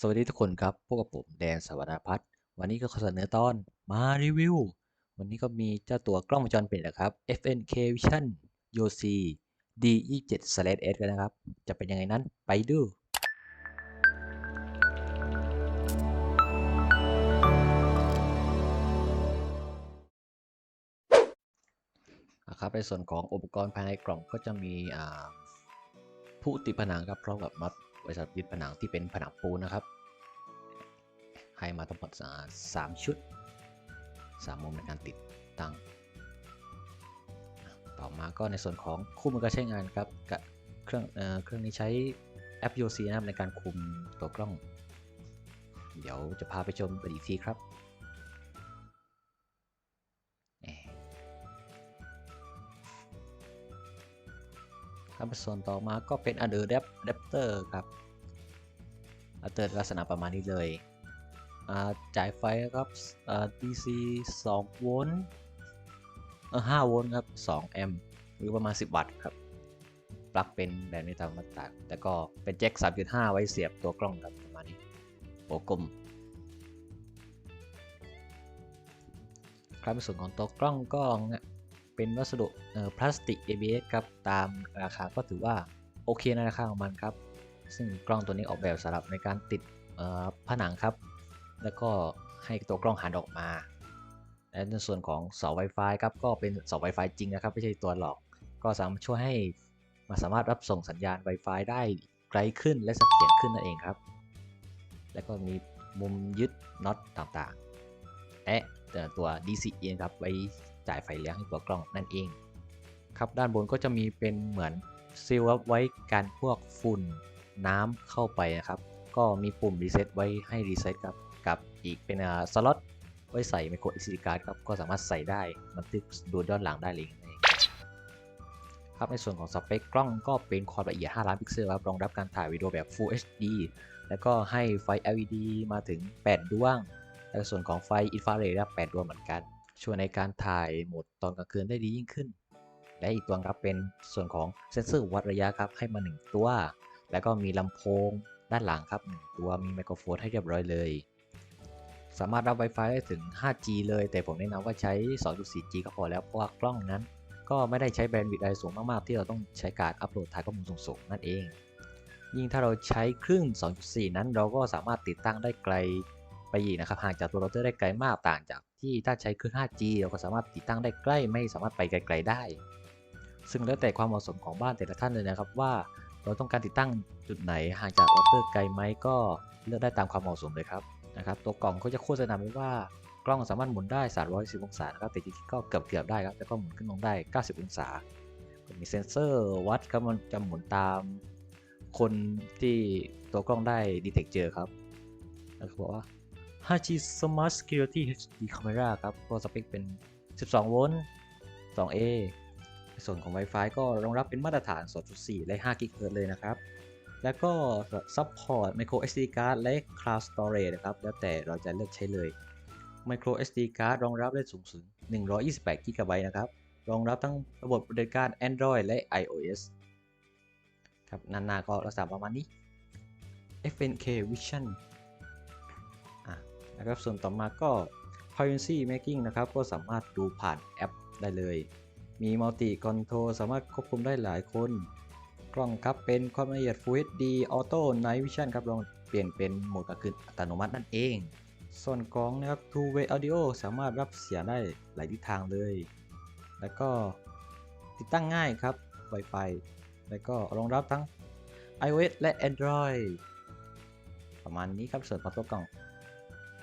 สวัสดีทุกคนครับ พวกกับผมแดนสวรรณพัฒน์วันนี้ก็ขอเสนอตอนมารีวิว วันนี้ก็มีเจ้าตัวกล้องวงจรปิดนะครับ FNK Vision YOC D27/S กันนะครับ จะเป็นยังไงนั้นไปดูครับในส่วนของอุปกรณ์ภายในกล่องก็จะมีผู้ติดผนังครับพร้อมกับน็อต บริษัทยึดผนังที่เป็นผนังปูนนะครับ ให้มาทั้งหมดสามชุดสามมุมในการติดตั้ง ต่อมาก็ในส่วนของคู่มือการใช้งานครับเครื่องเออเครื่องนี้ใช้แอป UC นะครับในการคุมตัวกล้อง เดี๋ยวจะพาไปชมกันอีกทีครับ ครับส่วนต่อมาก็เป็น Under Adapter ครับ Adapter ลักษณะประมาณนี้เลยจ่ายไฟครับอ่า DC 2โวลต์5โวลต์ครับ2แอมป์หรือประมาณ 10 วัตต์ครับปลั๊กเป็นแบบนี้ตามมาตรฐานแต่ก็เป็นแจ็ค 3.5 ไว้เสียบตัวกล้องครับประมาณนี้โปกลมครับส่วนของตัวกล้องก็ เป็นวัสดุพลาสติก ABS ครับ ตามราคาก็ถือว่าโอเคในราคาของมันครับ ซึ่งกล้องตัวนี้ออกแบบสำหรับในการติดผนังครับ แล้วก็ให้ตัวกล้องหันออกมา และในส่วนของเสา Wi-Fi ครับ ก็เป็นเสา Wi-Fi จริงนะครับ ไม่ใช่ตัวหลอก ก็สามารถช่วยให้มาสามารถรับส่งสัญญาณ Wi-Fi ได้ไกลขึ้นและเสถียรขึ้นนั่นเองครับ แล้วก็มีมุมยึดน็อตต่างๆ และตัว DCE ครับไว้ จ่ายไฟเลี้ยงให้ตัวกล้องนั่นเอง ครับด้านบนก็จะมีเป็นเหมือนซีลไว้กันพวกฝุ่นน้ำเข้าไปนะครับ ก็มีปุ่มรีเซ็ตไว้ให้รีเซ็ตครับกับอีกเป็นสล็อตไว้ใส่ micro SD card ครับก็สามารถใส่ได้บันทึกดูย้อนหลังได้เลยครับในส่วนของสเปคกล้องก็เป็นความละเอียด 5 ล้านพิกเซลครับรองรับการถ่ายวิดีโอแบบ Full HD แล้วก็ให้ไฟ LED มาถึง 8 ดวงและส่วนของไฟอินฟราเรด8ดวงเหมือนกัน ช่วยในการถ่ายโหมดตอนกลางคืนได้ดียิ่งขึ้น และอีกตัวครับเป็นส่วนของเซ็นเซอร์วัดระยะครับให้มา 1 ตัว แล้วก็มีลำโพงด้านหลังครับ 1 ตัวมีไมโครโฟนให้เรียบร้อยเลย สามารถรับ Wi-Fi ได้ถึง 5G เลย แต่ผมแนะนำว่าใช้ 2.4G ก็พอแล้วเพราะว่ากล้องนั้น ก็ไม่ได้ใช้แบนด์วิดต์อะไรสูงมากๆ ที่เราต้องใช้การอัปโหลดถ่ายข้อมูลสูงๆนั่นเอง ยิ่งถ้าเราใช้ครึ่ง2.4 นั้น เราก็สามารถติดตั้งได้ไกลไปอีกนะครับห่างจากตัวเราเตอร์ได้ไกลมากต่างจาก ที่ถ้าใช้เครื่อง 5G เราก็สามารถติดตั้งได้ใกล้ไม่สามารถไปไกล ๆ ได้ ซึ่งแล้วแต่ความเหมาะสมของบ้านแต่ละท่านเลยนะครับว่าเราต้องการติดตั้งจุดไหนห่างจากเราเตอร์ไกลไหมก็เลือกได้ตามความเหมาะสมเลยครับนะครับ ตัวกล่องก็จะโฆษณาไว้ว่ากล้องสามารถหมุนได้ 310 องศานะครับแต่จริงๆก็เกือบเกือบๆได้ครับแล้วก็หมุนขึ้นลงได้ 90 องศา มีเซ็นเซอร์วัดครับมันจะหมุนตาม คนที่ตัวกล้องได้ดีเทคเจอครับแล้วก็บอกว่า 5G Smart Security HD Camera ครับ ก็สเปคเป็น 12 โวลต์ 2A ส่วนของ Wi-Fi ก็รองรับเป็นมาตรฐาน 2.4 และ5 GHz เลยนะครับ แล้วก็ Support Micro SD Card และ Cloud Storage นะครับ แล้วแต่เราจะเลือกใช้เลย Micro SD Card รองรับได้สูงสุด 128 GB นะครับ รองรับทั้งระบบปฏิบัติการ Android และ iOS ครับหนาๆก็ลักษณะประมาณนี้ FNK Vision นะครับ ส่วนต่อมาก็ Privacy Making นะครับ ก็สามารถดูผ่านแอปได้เลย มี Multi Control สามารถควบคุมได้หลายคน กล้องครับเป็นความละเอียด Full HD Auto Night Vision ครับลองเปลี่ยนเป็นโหมดกลางคืนอัตโนมัตินั่นเอง ส่วนกล้องนะครับ Two Way Audio สามารถรับเสียงได้หลายทิศทางเลย แล้วก็ติดตั้งง่ายครับ Wi-Fi แล้วก็รองรับทั้ง iOS และ Android ประมาณนี้ครับส่วนของตัวกล่อง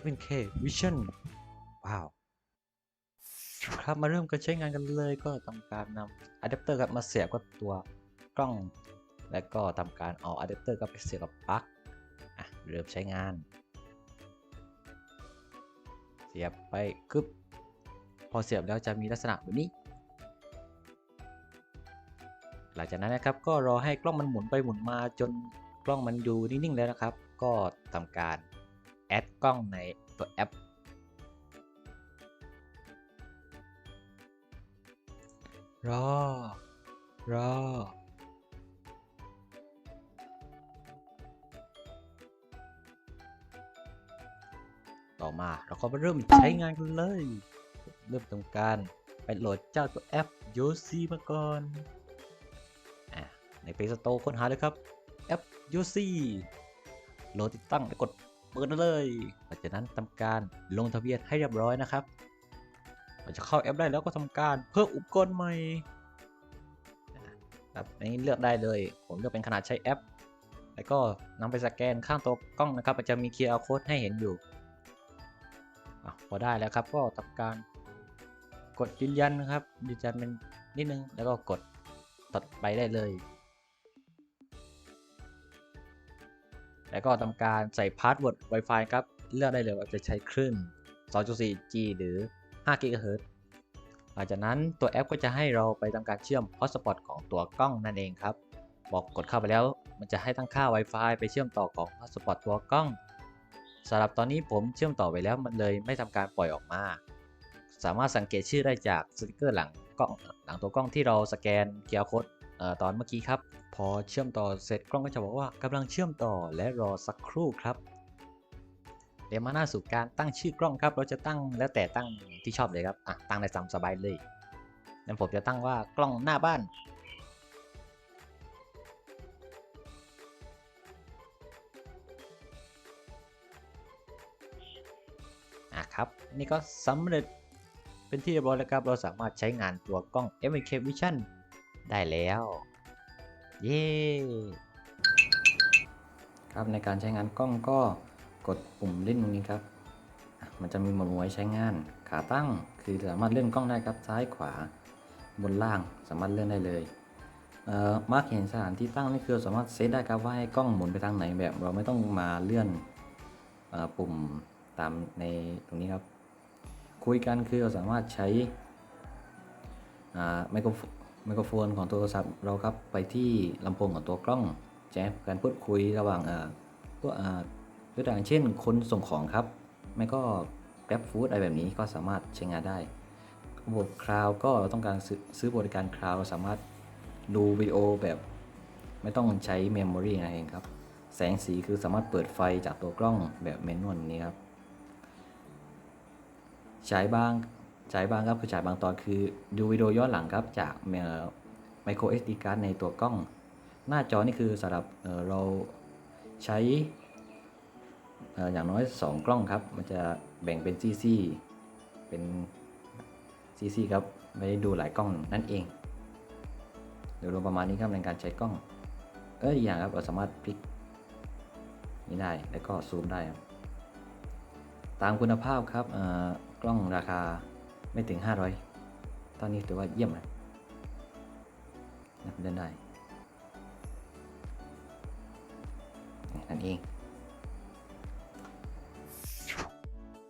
FNK Vision ว้าว ครับมาเริ่มกันใช้งานกันเลยก็ทำการนำอะแดปเตอร์กับมาเสียบกับตัวกล้อง แล้วก็ทำการเอาอะแดปเตอร์กับไปเสียบกับปลั๊กอะเริ่มใช้งาน เสียบไปกึบพอเสียบแล้วจะมีลักษณะแบบนี้ หลังจากนั้นนะครับก็รอให้กล้องมันหมุนไปหมุนมาจนกล้องมันอยู่นิ่งๆแล้วนะครับ ก็ทำการ กล้องในตัวแอป รอ รอ ต่อมาเราก็มาเริ่มใช้งานกันเลย เริ่มทำการไปโหลดเจ้าตัวแอป y o s i มาก่อนอใน Play Store ค้นหาเลยครับ แอป y o s i โหลดติดตั้งแล้วกด เปิดเลยหลังจากนั้นทำการลงทะเบียนให้เรียบร้อยนะครับเราจะเข้าแอปได้แล้วก็ทำการเพิ่มอุปกรณ์ใหม่ครับอันนี้เลือกได้เลย ผมเลือกเป็นขนาดใช้แอป แล้วก็นำไปสแกนข้างตัวกล้องนะครับมันจะมี QR code ให้เห็นอยู่อพอได้แล้วครับก็ทำการกดยืนยันนะครับยืนยันเป็นนิดนึงแล้วก็กดตัดไปได้เลย แล้วก็ทำการใส่พาสเวิร์ด Wi-Fi ครับ เลือกได้เลยว่าจะใช้คลื่น 2.4G หรือ 5 GHz หลังจากนั้นตัวแอปก็จะให้เราไปทำการเชื่อม Hotspot ของตัวกล้องนั่นเองครับ บอกกดเข้าไปแล้ว มันจะให้ตั้งค่า Wi-Fi ไปเชื่อมต่อของ Hotspot ตัวกล้องสำหรับตอนนี้ผมเชื่อมต่อไปแล้วมันเลยไม่ทำการปล่อยออกมา สามารถสังเกตชื่อได้จากสติกเกอร์หลังกล้องหลังตัวกล้องที่เราสแกน QR code เอ่อ ตอนเมื่อกี้ครับ พอเชื่อมต่อเสร็จกล้องก็จะบอกว่ากำลังเชื่อมต่อและรอสักครู่ครับเดี๋ยวมาหน้าสู่การตั้งชื่อกล้องครับ เราจะตั้งแล้วแต่ตั้งที่ชอบเลยครับอะตั้งได้ตามสบายเลยงั้นผมจะตั้งว่ากล้องหน้าบ้าน อะครับนี่ก็สำเร็จเป็นที่เรียบร้อยแล้วครับ เราสามารถใช้งานตัวกล้อง MK Vision ได้แล้ว เย้ครับในการใช้งานกล้องก็กดปุ่มเล่นตรงนี้ครับ มันจะมีหมวดหมู่ให้ใช้งาน ขาตั้งคือสามารถเลื่อนกล้องได้ครับซ้ายขวาบนล่างสามารถเลื่อนได้เลยเอ่อมาร์กเห็นสถานที่ตั้งนี่คือสามารถเซตได้ครับว่าให้กล้องหมุนไปทางไหนแบบเราไม่ต้องมาเลื่อนเอ่อปุ่มตามในตรงนี้ครับ คุยกันคือเราสามารถใช้อ่าไมโครโฟน ไมโครโฟนของโทรศัพท์เราครับไปที่ลำโพงของตัวกล้องแจ้งการพูดคุยระหว่างอ่าพวกอ่ายกตัวอย่างเช่น คนส่งของครับ ไม่ก็แกร็บฟู้ดอะไรแบบนี้ก็สามารถใช้งานได้ระบบคลาวก็เราต้องการซื้ออบริการคลาวเราสามารถดูวิดีโอแบบไม่ต้องใช้เมมโมรีนั่นเองครับ แสงสีคือสามารถเปิดไฟจากตัวกล้องแบบเมนวลนี้ครับฉายบาง ฉายบางครับคือฉายบางตอนคือดูวิดีโอย้อนหลังครับจากไมโคร SD card ในตัวกล้อง หน้าจอนี่คือสำหรับเเราใช้ออย่างน้อย 2 กล้องครับ มันจะแบ่งเป็นซีซีเป็นซีซีครับไว้ดูหลายกล้องนั่นเองโดยรวมประมาณนี้ครับในการใช้กล้อง เอออย่างครับเราสามารถพลิกนี่ได้แล้วก็ซูมได้ครับตามคุณภาพครับเออกล้องราคา ไม่ถึง 500 ตอนนี้ถือว่าเยี่ยมเลยนับเล่นได้นั่นเอง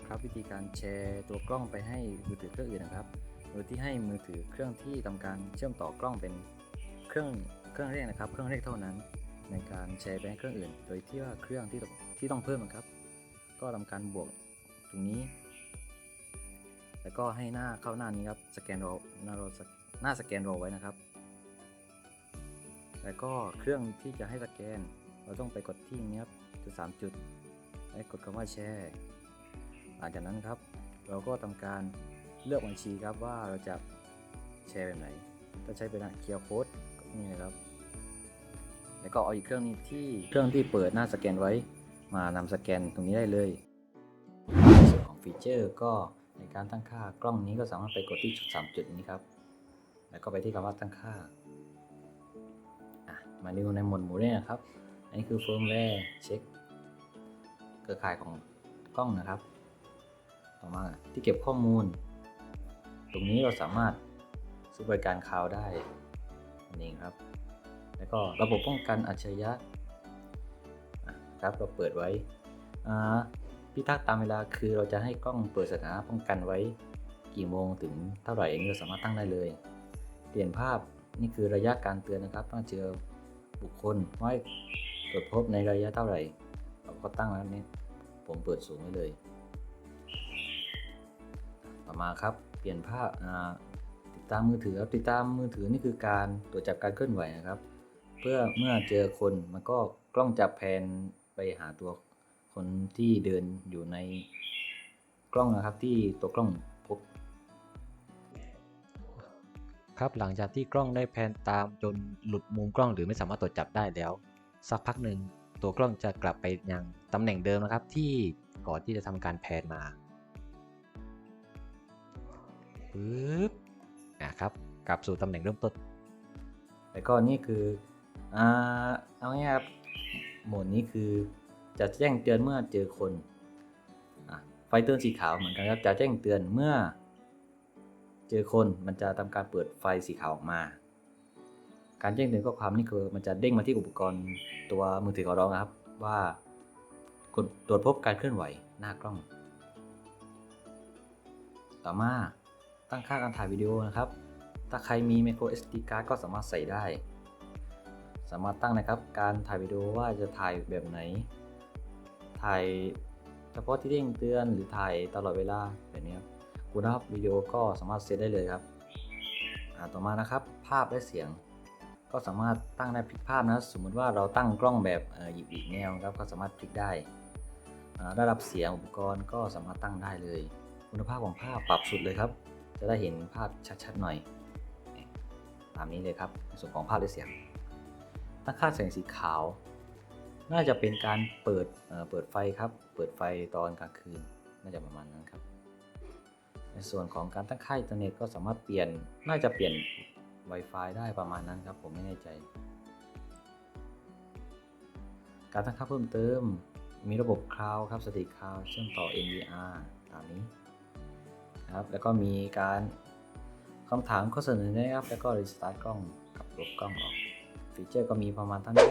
ครับวิธีการแชร์ตัวกล้องไปให้มือถือเครื่องอื่นนะครับ โดยที่ให้มือถือเครื่องที่ทำการเชื่อมต่อกล้องเป็นเครื่องเครื่องแรกนะครับ เครื่องแรกเท่านั้น ในการแชร์ไปให้เครื่องอื่น โดยที่ว่าเครื่องที่ต้องที่ต้องเพิ่มนะครับ ก็ทำการบวกตรงนี้ แล้วก็ให้หน้าเข้าหน้านี้ครับสแกนรอหน้ารอหน้าสแกนรอไว้นะครับ แล้วก็เครื่องที่จะให้สแกน เราต้องไปกดที่นี้ครับจุดสามจุดแล้วกดคำว่าแชร์หลังจากนั้นครับ เราก็ทำการเลือกบัญชีครับว่าเราจะแชร์แบบไหนถ้าใช้เป็นเคียร์โค้ดนี่นะครับ แล้วก็เอาอีกเครื่องนี้ที่เครื่องที่เปิดหน้าสแกนไว้ มานำสแกนตรงนี้ได้เลยส่วนของฟีเจอร์ก็ ในการตั้งค่ากล้องนี้ก็สามารถไปกดที่จุดสามจุดนี้ครับ แล้วก็ไปที่คำว่าตั้งค่าอะมาดูในหมวดหมู่เนี่ยนะครับ อันนี้คือเฟิร์มแวร์เช็คเครือข่ายของกล้องนะครับ ต่อมาที่เก็บข้อมูล ตรงนี้เราสามารถซื้อบริการคลาวได้นั่นเองครับ แล้วก็ระบบป้องกันอัจฉริยะอะครับเราเปิดไว้อ่า พิทักษ์ตามเวลาคือเราจะให้กล้องเปิดสถานะป้องกันไว้ กี่โมงถึงเท่าไหร่เองเราสามารถตั้งได้เลย เปลี่ยนภาพนี่คือระยะการเตือนนะครับต้องเจอบุคคลว่าตรวจพบในระยะเท่าไหร่ เราก็ตั้งแล้วนี่ผมเปิดสูงไว้เลย ต่อมาครับเปลี่ยนภาพติดตามมือถือครับติดตามมือถือนี่คือการตรวจจับการเคลื่อนไหวนะครับ เพื่อเมื่อเจอคนมันก็กล้องจะแพนไปหาตัว คนที่เดินอยู่ในกล้องนะครับที่ตัวกล้องพบ ครับหลังจากที่กล้องได้แพนตามจนหลุดมุมกล้องหรือไม่สามารถตรวจจับได้แล้ว สักพักหนึ่งตัวกล้องจะกลับไปยังตำแหน่งเดิมนะครับที่ก่อนที่จะทำการแพนมาปึ๊บนะครับกลับสู่ตำแหน่งเริ่มต้นแล้วก็นี่คืออ่าเอาง่ายๆครับโหมดนี้คือ จะแจ้งเตือนเมื่อเจอคนอไฟเตือนสีขาวเหมือนกันครับ จะแจ้งเตือนเมื่อ เจอคนมันจะทำการเปิดไฟสีขาวออกมา การแจ้งเตือนข้อความนี่คือมันจะเด้งมาที่อุปกรณ์ตัวมือถือของเราครับ ว่ากดตรวจพบการเคลื่อนไหวหน้ากล้อง ต่อมาตั้งค่าการถ่ายวิดีโอนะครับ ถ้าใครมี micro SD card ก็สามารถใส่ได้ สามารถตั้งนะครับ การถ่ายวิดีโอว่าจะถ่ายแบบไหน ถ่ายเฉพาะที่เด้งเตือนหรือถ่ายตลอดเวลาแบบนี้ครับคุณภาพวิดีโอก็สามารถเซตได้เลยครับต่อมานะครับ ภาพและเสียง ก็สามารถตั้งได้พลิกภาพนะสมมุติว่าเราตั้งกล้องแบบหยิบอีกแนวครับก็สามารถพลิกได้ระดับเสียงอุปกรณ์ก็สามารถตั้งได้เลย คุณภาพของภาพปรับสุดเลยครับ จะได้เห็นภาพชัดๆหน่อยตามนี้เลยครับในส่วนของภาพและเสียงตั้งค่าแสงสีขาว น่าจะเป็นการเปิดเอ่อเปิดไฟครับ เปิดไฟตอนกลางคืน น่าจะประมาณนั้นครับ ในส่วนของการตั้งค่าอินเทอร์เน็ตก็สามารถเปลี่ยน น่าจะเปลี่ยน Wi-Fi ได้ประมาณนั้นครับ ผมไม่แน่ใจ การตั้งค่าเพิ่มเติม มีระบบคลาวครับสถิติคลาวเชื่อมต่อ NVR ตามนี้ครับ แล้วก็มีการคำถามข้อเสนอแนะครับ แล้วก็รีสตาร์ทกล้องกับลบกล้องออก ฟีเจอร์ก็มีประมาณเท่านี้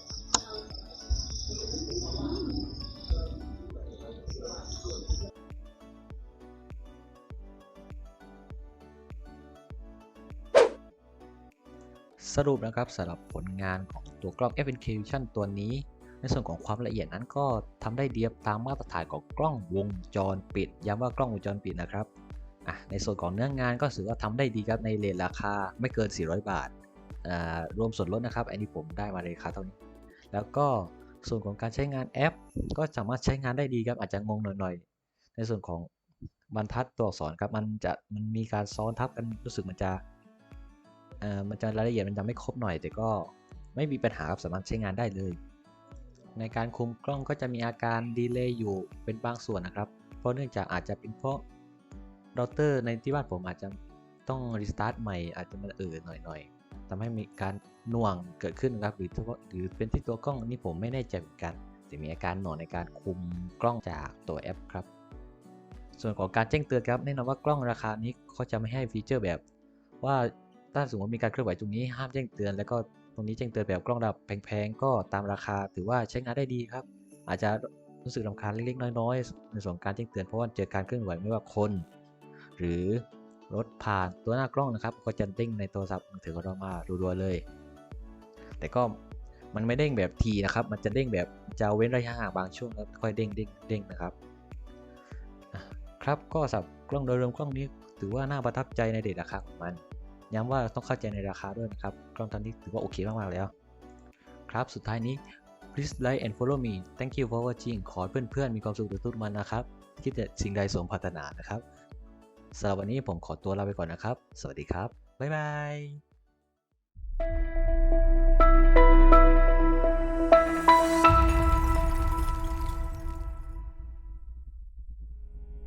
สรุปนะครับสำหรับผลงานของตัวกล้อง FNK Vision ตัวนี้ ในส่วนของความละเอียดนั้นก็ทำได้เดียบตามมาตรฐานของกล้องวงจรปิด ย้ำว่ากล้องวงจรปิดนะครับอะในส่วนของเนื้องานก็ถือว่าทำได้ดีครับในเลทราคาไม่เกิน 400 บาทอ่ารวมส่วนลดนะครับ อันนี้ผมได้มาในราคาเท่านี้ แล้วก็ส่วนของการใช้งานแอป ก็สามารถใช้งานได้ดีครับอาจจะงงหน่อยๆ ในส่วนของบรรทัดตัวอักษรครับมันจะมันมีการซ้อนทับกันรู้สึกมันจะ มันจะรายละเอียดมันจะไม่ครบหน่อย แต่ก็ไม่มีปัญหาครับสามารถใช้งานได้เลย ในการคุมกล้องก็จะมีอาการดีเลย์อยู่เป็นบางส่วนนะครับ เพราะเนื่องจากอาจจะเป็นเพราะเราเตอร์ในที่บ้านผมอาจจะต้องรีสตาร์ทใหม่อาจจะมันเออหน่อยๆทำให้มีการหน่วงเกิดขึ้นครับหรือเฉพาะหรือเป็นที่ตัวกล้องนี่ผมไม่แน่ใจเหมือนกันแต่มีอาการหน่วงในการคุมกล้องจากตัวแอปครับ ส่วนของการแจ้งเตือนครับแน่นอนว่ากล้องราคานี้เขาจะไม่ให้ฟีเจอร์แบบว่า ถ้าสมมติมีการเคลื่อนไหวตรงนี้ห้ามแจ้งเตือน แล้วก็ตรงนี้แจ้งเตือนแบบกล้องระดับแพงๆ ก็ตามราคาถือว่าใช้งานได้ดีครับ อาจจะรู้สึกรำคาญเล็กๆ น้อยๆ ในส่วนการแจ้งเตือนเพราะว่าเจอการเคลื่อนไหวไม่ว่าคน หรือรถผ่านตัวหน้ากล้องนะครับ ก็จะเด้งในโทรศัพท์มือถือของเรามารัวๆเลย แต่ก็มันไม่เด้งแบบทีนะครับ มันจะเด้งแบบจะเว้นระยะห่างบางช่วงแล้วค่อยเด้งเด้งเด้งนะครับ ครับก็สับกล้องโดยรวมกล้องนี้ถือว่าน่าประทับใจในเดทราคาของมัน ย้ำว่าต้องเข้าใจในราคาด้วยนะครับกล้องตอนนี้ถือว่าโอเคมากๆแล้ว ครับสุดท้ายนี้ please like and follow me thank you for watching ขอให้เพื่อนๆ มีความสุขทุกๆวันนะครับ คิดแต่สิ่งใดสมปรารถนานะครับสำหรับวันนี้ผมขอตัวลาไปก่อนนะครับ สวัสดีครับ บ๊ายบาย